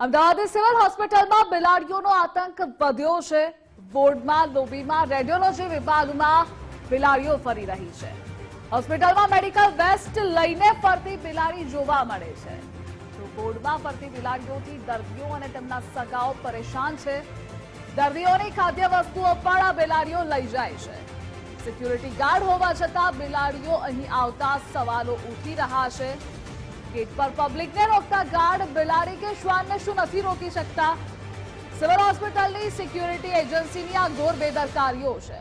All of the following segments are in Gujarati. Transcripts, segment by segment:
અમદાવાદની સિવિલ હોસ્પિટલમાં બિલાડીઓનો આતંક વધ્યો છે. વોર્ડમાં, લોબીમાં, રેડિયોલોજી વિભાગમાં બિલાડીઓ ફરી રહી છે. હોસ્પિટલમાં મેડિકલ વેસ્ટ લઈને ફરતી બિલાડી જોવા મળે છે. તો વોર્ડમાં ફરતી બિલાડીઓથી દર્દીઓ અને તેમના સગાઓ પરેશાન છે. દર્દીઓની ખાદ્ય વસ્તુઓ પણ આ બિલાડીઓ લઈ જાય છે. સિક્યુરિટી ગાર્ડ હોવા છતાં બિલાડીઓ અહીં આવતા સવાલો ઉઠી રહ્યા છે. ગેટ પર પબ્લિકને રોકતા ગાર્ડ બિલાડી શ્વાનને શું નથી રોકી શકતા સિવિલ હોસ્પિટલની સિક્યુરિટી એજન્સીની આ ઘોર બેદરકારીઓ છે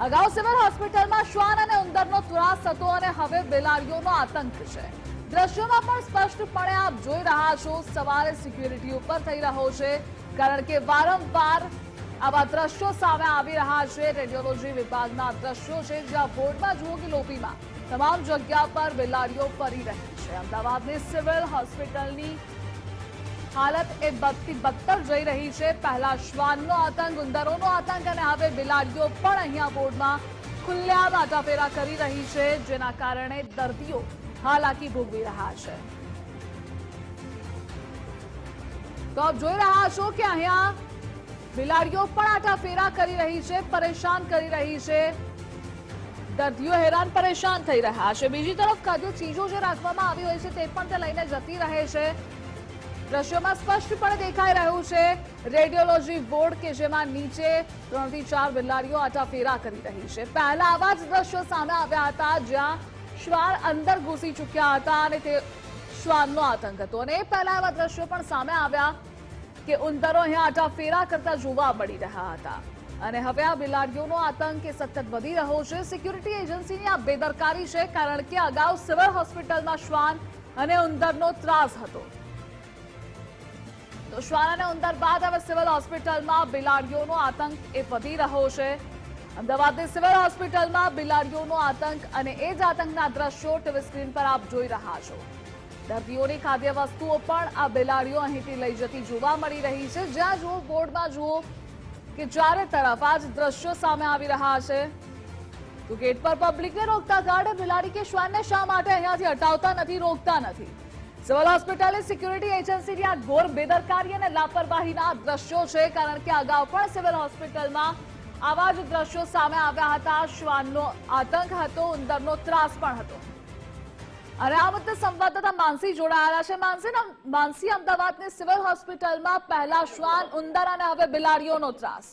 અગાઉ સિવિલ હોસ્પિટલમાં શ્વાન અને ઉંદરનો ત્રાસ હતો અને હવે બિલાડીઓનો આતંક છે દ્રશ્યોમાં પણ સ્પષ્ટપણે આપ જોઈ રહ્યા છો સવારે સિક્યુરિટી ઉપર થઈ રહ્યો છે કારણ કે વારંવાર આવા દ્રશ્યો સામે આવી રહ્યા છે રેડિયોલોજી વિભાગના દ્રશ્યો છે જ્યાં બોર્ડમાં જુઓ કે લોપીમાં તમામ જગ્યા પર બિલાડીઓ ફરી રહી છે અમદાવાદની સિવિલ હોસ્પિટલની હાલત એ બગતી બદતર જઈ રહી છે. પહેલા શ્વાનનો આતંક, ઉંદરોનો આતંક અને હવે બિલાડીઓ પણ અહીંયા બોર્ડમાં ખુલ્લા વાટાફેરા કરી રહી છે, જેના કારણે દર્દીઓ હાલાકી ભોગવી રહ્યા છે. તો આપ જોઈ રહ્યા છો કે અહીંયા બિલાડીઓ પણ આટાફેરા કરી રહી છે, પરેશાન કરી રહી છે. દર્દીઓ હેરાન પરેશાન થઈ રહ્યા છે. બીજી તરફ ખાદ્ય ચીજો જે રાખવામાં આવી હોય છે તે પણ તે લઈને જતી રહે છે. દ્રશ્યોમાં સ્પષ્ટપણે દેખાઈ રહ્યું છે. રેડિયોલોજી બોર્ડ કે જેમાં નીચે ત્રણથી ચાર બિલાડીઓ આટાફેરા કરી રહી છે. પહેલા આવા જ દ્રશ્યો સામે આવ્યા હતા જ્યાં શ્વાન અંદર ઘૂસી ચૂક્યા હતા અને તે શ્વાનનો આતંક હતો. અને એ પહેલા આવા દ્રશ્યો પણ સામે આવ્યા કે ઉંદરો અહીંયા આટાફેરા કરતા જોવા મળી રહ્યા હતા. અને હવે આ બિલાડીઓનો આતંક એ સતત વધી રહ્યો છે. સિક્યુરિટી એજન્સીની આ બેદરકારી છે કારણ કે અગાઉ સિવિલ હોસ્પિટલમાં શ્વાન અને ઉંદરનો ત્રાસ હતો. તો શ્વાન અને ઉંદર બાદ હવે સિવિલ હોસ્પિટલમાં બિલાડીઓનો આતંક એ વધી રહ્યો છે. અમદાવાદની સિવિલ હોસ્પિટલમાં બિલાડીઓનો આતંક અને એ જ આતંકના દ્રશ્યો ટીવી સ્ક્રીન પર આપ જોઈ રહ્યા છો. દર્દીઓની ખાદ્ય વસ્તુઓ પણ આ બિલાડીઓ અહીંથી લઈ જતી જોવા મળી રહી છે. જ્યાં જુઓ, બોર્ડમાં જુઓ કે ચારે તરફ આ જ દ્રશ્યો સામે આવી રહ્યા છે, તો ગેટ પર પબ્લિકને રોકતા ગાર્ડે બિલાડી કે શ્વાનને શા માટે અહીંયાથી હટાવતા નથી, રોકતા નથી? સિવિલ હોસ્પિટલે સિક્યુરિટી એજન્સીની આ ઘોર બેદરકારી અને લાપરવાહીના દ્રશ્યો છે, કારણ કે અગાઉ પણ સિવિલ હોસ્પિટલમાં આવા જ દ્રશ્યો સામે આવ્યા હતા. શ્વાનનો આતંક હતો, ઉંદરનો ત્રાસ પણ હતો. અને આ મુદ્દે સંવાદદાતા માનસી જોડાયેલા છે. માનસી માનસી અમદાવાદની સિવિલ હોસ્પિટલમાં પહેલા શ્વાન ઉંદર અને હવે બિલાડીઓનો ત્રાસ.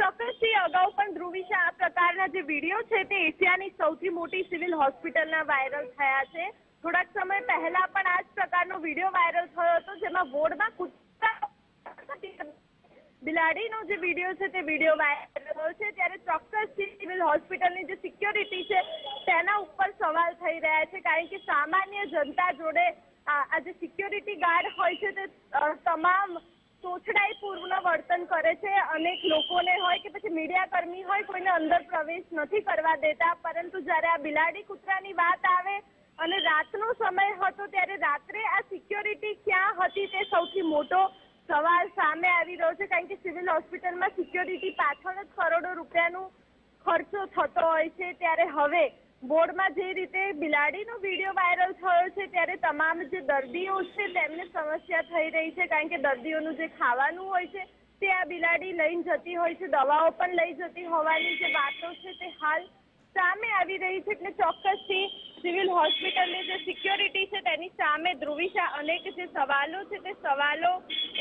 ચોક્કસથી અગાઉ પણ ધ્રુવિશા આ પ્રકારના જે વીડિયો છે તે એશિયાની સૌથી મોટી સિવિલ હોસ્પિટલના વાયરલ થયા છે. થોડાક સમય પહેલા પણ આ જ પ્રકારનો વીડિયો વાયરલ થયો હતો, જેમાં વોર્ડમાં કૂતરા બિલાડીનો જે વીડિયો છે તે વીડિયો વાયરલ થયો છે. ત્યારે ચોક્કસ સિવિલ હોસ્પિટલની જે સિક્યોરિટી છે, તેના ઉપર સવાલ થઈ રહ્યા છે. કારણ કે સામાન્ય જનતા જોડે આ જે સિક્યોરિટી ગાર્ડ હોય છે તે તમામ તોછડાઈ પૂર્ણ વર્તન કરે છે. અનેક લોકોને હોય કે પછી મીડિયા કર્મી હોય, કોઈને અંદર પ્રવેશ નથી કરવા દેતા. પરંતુ જ્યારે આ બિલાડી કૂતરાની વાત આવે અને રાતનો સમય હતો, ત્યારે રાત્રે આ સિક્યોરિટી ક્યાં હતી તે સૌથી મોટો સવાલ સામે આવી રહ્યો છે, કારણ કે સિવિલ હોસ્પિટલમાં સિક્યોરિટી પાછળ જ કરોડો રૂપિયાનું ખર્ચો થતો હોય છે. ત્યારે હવે બોર્ડમાં જે રીતે બિલાડીનો વીડિયો વાયરલ થયો છે, ત્યારે તમામ જે દર્દીઓ છે, તેમને સમસ્યા થઈ રહી છે, કારણ કે દર્દીઓનું જે ખાવાનું હોય છે, તે આ બિલાડી લઈને જતી હોય છે, દવાઓ પણ લઈ જતી હોવાની જે વાતો છે, તે હાલ સામે આવી રહી છે. એટલે ચોક્કસથી સિવિલ હોસ્પિટલની જે સિક્યોરિટી છે તેની સામે ધ્રુવિશા અનેક જે સવાલો છે તે સવાલો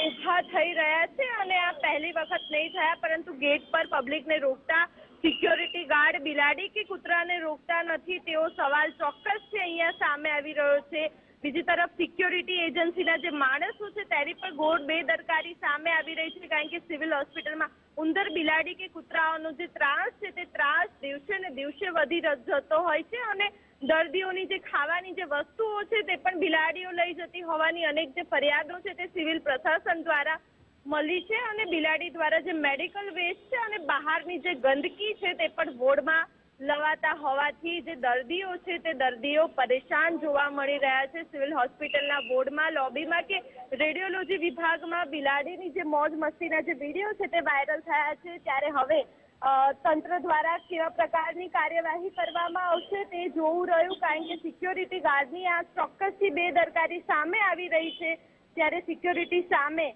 ઊભા થઈ રહ્યા છે અને આ પહેલી વખત નહીં થયા, પરંતુ ગેટ પર પબ્લિકને રોકતા, સિક્યોરિટી ગાર્ડ બિલાડી કે કૂતરાને રોકતા નથી તેવો સવાલ ચોક્કસ છે, અહીંયા સામે આવી રહ્યો છે. બીજી તરફ સિક્યોરિટી એજન્સીના જે માણસો છે, તેની પણ ઘોર બેદરકારી સામે આવી રહી છે, કારણ કે સિવિલ હોસ્પિટલમાં ઉંદર બિલાડી કે કૂતરાઓનો જે ત્રાસ છે, તે ત્રાસ દિવસે ને દિવસે વધી જતો હોય છે અને દર્દીઓની જે ખાવાની જે વસ્તુઓ છે, તે પણ બિલાડીઓ લઈ જતી હોવાની અનેક જે ફરિયાદો છે, તે સિવિલ પ્રશાસન દ્વારા મળી છે અને બિલાડી દ્વારા જે મેડિકલ વેસ્ટ છે અને બહારની જે ગંદકી છે, તે પણ વોર્ડમાં લવાતા હોવાથી જે દર્દીઓ છે તે દર્દીઓ પરેશાન જોવા મળી રહ્યા છે. સિવિલ હોસ્પિટલના બોર્ડમાં, લોબીમાં કે રેડિયોલોજી વિભાગમાં બિલાડીની જે મોજ મસ્તીના જે વીડિયો છે તે વાયરલ થયા છે. ત્યારે હવે તંત્ર દ્વારા કેવા પ્રકારની કાર્યવાહી કરવામાં આવશે તે જોવું રહ્યું, કારણ કે સિક્યોરિટી ગાર્ડની આ ચોક્કસથી બેદરકારી સામે આવી રહી છે. ત્યારે સિક્યોરિટી સામે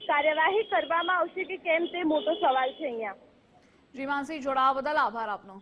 કાર્યવાહી કરવામાં આવશે કે કેમ તે મોટો સવાલ છે અહીંયા. જી જોડાવા બદલ આભાર આપનો.